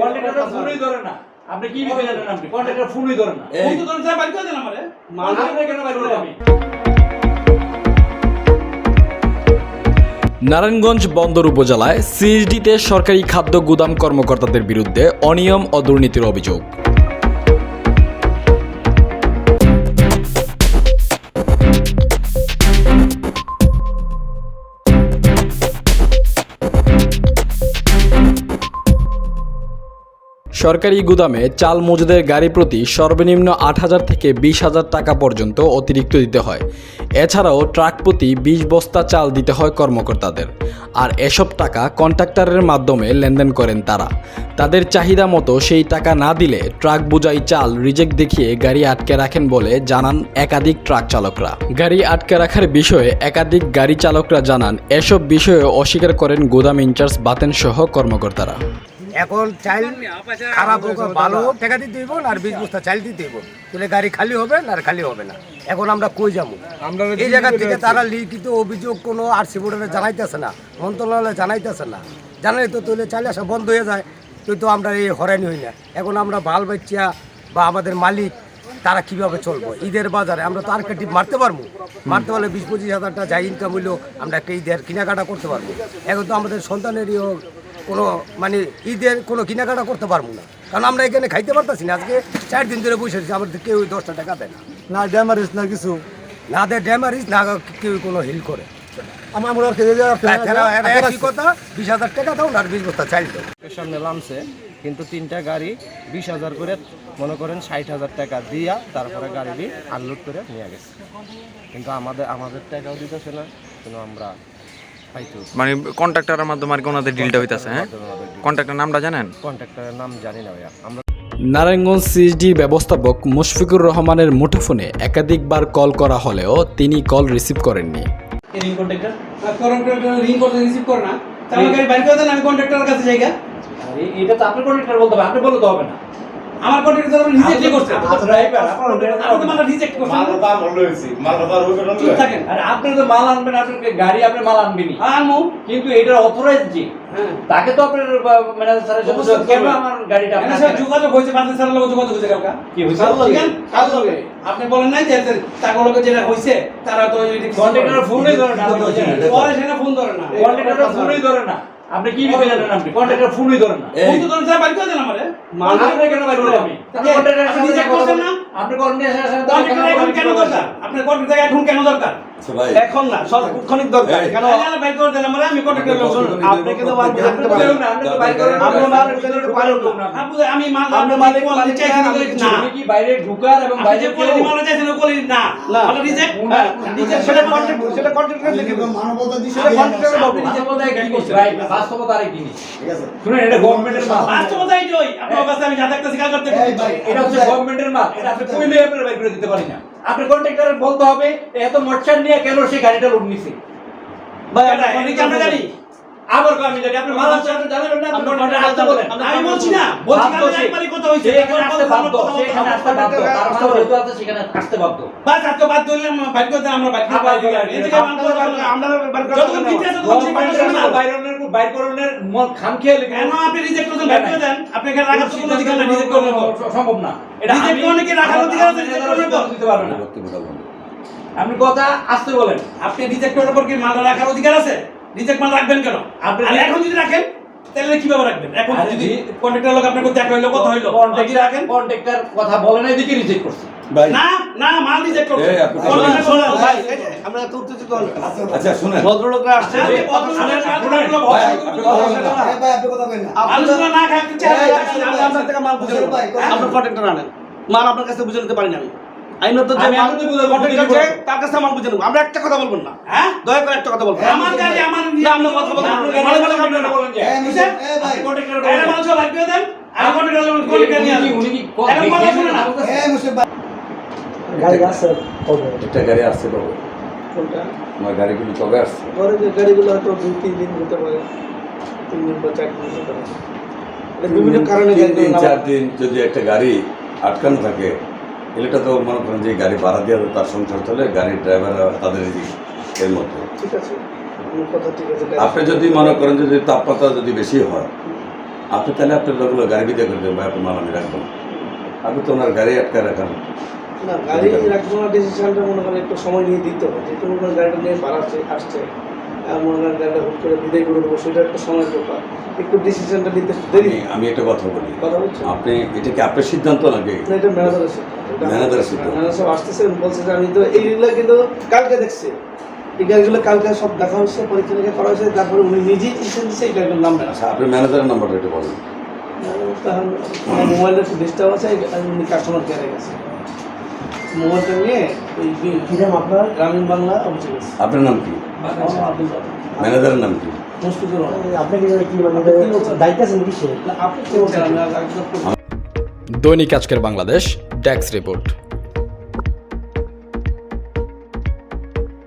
Contractor ফোনই ধরে না। আপনি কি বিষয়ে জানেন আপনি? কন্ট্রাক্টর ফোনই ধরে না। ফোন তো ধরে স্যার বাড়ি করে দেন আমারে আপনি কেন বাইর আমি? নারায়ণগঞ্জ বন্দর উপজেলায় সিএসডিতে সরকারি খাদ্য গুদাম কর্মকর্তাদের বিরুদ্ধে অনিয়ম ও দুর্নীতির অভিযোগ। সরকারি গুদামে চাল মজুদের গাড়ি প্রতি সর্বনিম্ন আট হাজার থেকে বিশ হাজার টাকা পর্যন্ত অতিরিক্ত দিতে হয়। এছাড়াও ট্রাক প্রতি বিশ বস্তা চাল দিতে হয় কর্মকর্তাদের। আর এসব টাকা কন্ট্রাক্টরের মাধ্যমে লেনদেন করেন তারা। তাদের চাহিদা মতো সেই টাকা না দিলে ট্রাক বোঝাই চাল রিজেক্ট দেখিয়ে গাড়ি আটকে রাখেন বলে জানান একাধিক ট্রাক চালকরা। গাড়ি আটকে রাখার বিষয়ে একাধিক গাড়ি চালকরা জানান, এসব বিষয়ে অস্বীকার করেন গুদাম ইনচার্জ বাতেন সহ কর্মকর্তারা। এখন চাইল খারাপ হোক ভালো হোক টাকা দিতে হইব আর বিশ বস্তা চাইল দিতে হইব। তাহলে গাড়ি খালি হবে না আর খালি হবে না। এখন আমরা কই যাব? এই জায়গা থেকে তারা লিখিত অভিযোগ কোনো আর সি বোর্ডে জানাইতেছে না মন্ত্রণালয়ে জানাইতেছে না। জানাই তো তাহলে চাইলে আসা বন্ধ হয়ে যায় তুই তো আমরা এই হরানি হই না। এখন আমরা বাল বাচ্চা বা আমাদের মালিক তারা কীভাবে চলবো? ঈদের বাজারে আমরা তো আর কেটি মারতে পারব। মারতে পারলে বিশ পঁচিশ হাজার টাকা যা ইনকাম হইল আমরা একটা ঈদের কেনাকাটা করতে পারব। এখন তো আমাদের সন্তানেরও কোনো মানে ঈদের কোনো কেনাকাটা করতে পারব না। কারণ আমরা এখানে খাইতে পারতাছি না। আজকে চার দিন ধরে বসে আছি আমাদের কেউ দশটা টাকা দেয় না। না ড্যামারিস না কিছু। না দেয় ড্যামারিজ না কেউ কোনো হিল করে। আমার মনে হয় একই কথা বিশ হাজার টাকা দাও না আর বিশ বস্তা চাইল দাও। সামনে নামছে কিন্তু তিনটা গাড়ি বিশ হাজার করে মনে করেন ষাট হাজার টাকা দিয়া তারপরে গাড়ি আনলোড করে নিয়ে গেছে। কিন্তু আমাদের আমাদের টাকাও দিতেছে না কিন্তু আমরা মানে কন্ট্রাক্টরের মাধ্যমে আর কি ওনাদের ডিলটা হইতাছে হ্যাঁ? কন্ট্রাক্টর নামটা জানেন? কন্ট্রাক্টরের নাম জানি না ভাইয়া। আমরা নারায়ণগঞ্জ সিএসডি ব্যবস্থাপক মুশফিকুর রহমানের মুঠোফোনে একাধিকবার কল করা হলেও তিনি কল রিসিভ করেননি। রিং কন্ট্রাক্টর কন্ট্রাক্টর রিং করতে রিসিভ করে না। তাহলে আমি কন্ট্রাক্টরের কাছে যাই এটা তো আপনার কন্ট্রাক্টর বলতে হবে আপনি বলতে হবে না। আমার কন্ট্রাক্টর তো রিজেক্ট আপনার আমি তো মাল রিজেক্ট করছি। চুপ থাকেন। আরে আপনি তো মাল আনবেন আপনার গাড়ি আপনি মাল আনবেনই। আনমু কিন্তু এটার অথরাইজ যে। হ্যাঁ। তাকে তো আপনার ম্যানেজার স্যারের সাথে কেন আমার গাড়িটা আপনার স্যার যোগাযোগ হয়েছে বাসের স্যারের লোক যোগাযোগ হয়েছে কালকা কি হয়েছে? ঠিক আছে? লগে? আপনি বলেন নাই যে টাকা লোকে যেটা হয়েছে তারা তো কন্ট্রাক্টর ফোনই ধরে না পরে সেটা ফোন ধরে না। কন্ট্রাক্টর ফোনই ধরে না। আপনি কি বিষয় জানেন আপনি কন্ট্রাক্টর ফোনই ধরেন না। ফোন তো ধরেন স্যার বাড়ি করে দেন আমারে আপনি কেন বাইর করব? আমি আপনি চেক সাথে করছেন না? আপনি এখন কেন দরকার? আপনার কন্ট্রাক্টর এখন কেন দরকার? এখন না সর্বক্ষণিক দরকার। কেন? তাহলে করে দেন আমারে আমি কন্ট্রাক্টর লোক আপনি কিন্তু মাল বুঝাতে পারেন না, আপনি তো বাইর করেন আপনি মাল বুঝাতে পারেন না। আপনি আমি মাল আপনি আপনি মালিক, মালিক মালিক চাইছেন না, না আপনি কি বাইরে ঢুকার এবং বাইরে কোয়ালিটি মাল চাইছেন কোয়ালিটি না। মানে রিজেক্ট হ্যাঁ, রিজেক্ট সেটা সেটা লিখে মানবতা কি? ভাই, বাস্তবতা। শুনুন, এটা গভর্নমেন্টের মাল। বাস্তবতাই জয়। আপনার কাছে আমি যা দেখতেছি কাল করতে এটা হচ্ছে গভর্নমেন্টের মাল। এটা আপনি কইলে আপনারা বাইর করে দিতে পারি না। আপনি কন্ট্রাক্টরের বলতে হবে এত মটসার নিয়ে কেন সেই গাড়িটা লোড নিছে? ভাই আমরা জানি। আবার আমি জানি আপনি মাল আছে জানেন না আপনি কন্ট্রাক্টর আসতে বলেন আমি বলছি না বলছি বাধ্য একবারই কথা হইছে এখানে আসতে বাধ্য সে আসতে বাধ্য। তার মাল যেহেতু আছে সেখানে আসতে বাধ্য। বাস আজকে বাইর করে দেন আমরা করে দেন আমরা যতক্ষণ আছে ততক্ষণ সেই কথা শুনুন না। বাইরনের বাইর করনের মল খাম খেয়ে লেগে কেন? আপনি রিজেক্ট করছেন? বাইর করে দেন আপনি এখানে রাখার কোনো অধিকার নাই রিজেক্ট সম্ভব না। এটা করলে কি রাখার অধিকার আছে? Reject করলে তো? দিতে পারবে না। আপনি কথা আসতে বলেন। আপনি রিজেক্ট করার পর কি মাল রাখার অধিকার আছে? রিজেক্ট মাল রাখবেন কেন? আপনি এখন যদি রাখেন তাহলে কীভাবে রাখবেন? এখন যদি কন্ট্রাক্টর লোক আপনার দেখা হইল কথা হইল যদি রাখেন? কন্ট্রাক্টর কথা বলে রিজেক্ট না মাল রিজেক্ট করছে। Contractor শোনেন। কেন? আচ্ছা শুনেন। ভদ্রলোকরা আসছে। আলোচনা না। দেখান না। আমরা আপনার থেকে মাল বুঝে আপনার কন্ট্রাক্টর আনেন। মাল আপনার কাছে বুঝে নিতে পারি না আমি। আইনত যে মাল নিবো। তার কাছে মাল বুঝে নেব। আমরা একটা কথা বলব না। হ্যাঁ? দয়া করে একটা কথা বলব আমার গাড়ি আমার না, আমরা কথা বলব না। আপনার আপনার বলেন যে এই, ভাই, কন্ট্রাক্টর এটা মানুষ বাইর করে দেন আর কন্ট্রাক্টর লোক কন্ট্রাক্টর উনি কি কথা শুনে না। মুসলিম ভাই। গাড়ি কবে একটা গাড়ি আসছে কবে কোনটা? আমার গাড়িগুলি কবে আসছে যে গাড়িগুলো হয়তো দুই তিন দিন হতে পারে তিন দিন বা চার দিন হতে পারে। বিভিন্ন কারণে তিন দিন চার দিন যদি একটা গাড়ি আটকানো থাকে এটা তো মনে করেন যে গাড়ি ভাড়া দিয়ে তার সংসার চলে গাড়ির ড্রাইভার তাদের এর মধ্যে। ঠিক আছে আপনি যদি মনে করেন যদি তাপমাত্রা যদি বেশি হয় আপনি তাহলে আপনার লোকগুলো গাড়ি বিদে করে দেবেন ভাই আপনার মাল আমি রাখব আপনি তো ওনার গাড়ি আটকায় রাখান। না গাড়ি রাখব না ডিসিশনটা মনে করেন একটু সময় নিয়ে দিতে হবে। যেহেতু মনে করেন গাড়িটা নিয়ে বাড়াচ্ছে আসছে মনে করেন গাড়িটা হুট করে বিদায় করে দেবো সেটা একটা সময় ব্যাপার। একটু ডিসিশনটা নিতে দেরি আমি একটা কথা বলি। কথা বলছেন? আপনি এটা কি আপনার সিদ্ধান্ত নাকি? না, এটা ম্যানেজারের সিদ্ধান্ত। ম্যানেজারের সিদ্ধান্ত। ম্যানেজার সব আসতেছে বলছে যে আমি তো এইগুলো কিন্তু কালকে দেখছি। এই গাড়িগুলো কালকে সব দেখা হচ্ছে পরীক্ষা নিরীক্ষা করা হয়েছে তারপরে উনি নিজেই ডিসিশন দিচ্ছে এই গাড়িগুলোর নাম আচ্ছা আপনি ম্যানেজারের নাম্বারটা একটু বলেন। একটু ডিস্টার্ব আছে উনি কাস্টমার কেয়ারে গেছে। মোবাইলটা নিয়ে ওই কি নাম আপনার? গ্রামীণ বাংলা অফিসে গেছে আপনার নাম কি। ম্যানেজারের নাম কি? মুশফিকুর রহমান। আপনি কি মানে দায়িত্ব আছেন কিসে? আপনি কি বলছেন? আমি আর একদম দৈনিক আজকের বাংলাদেশ ট্যাক্স রিপোর্ট।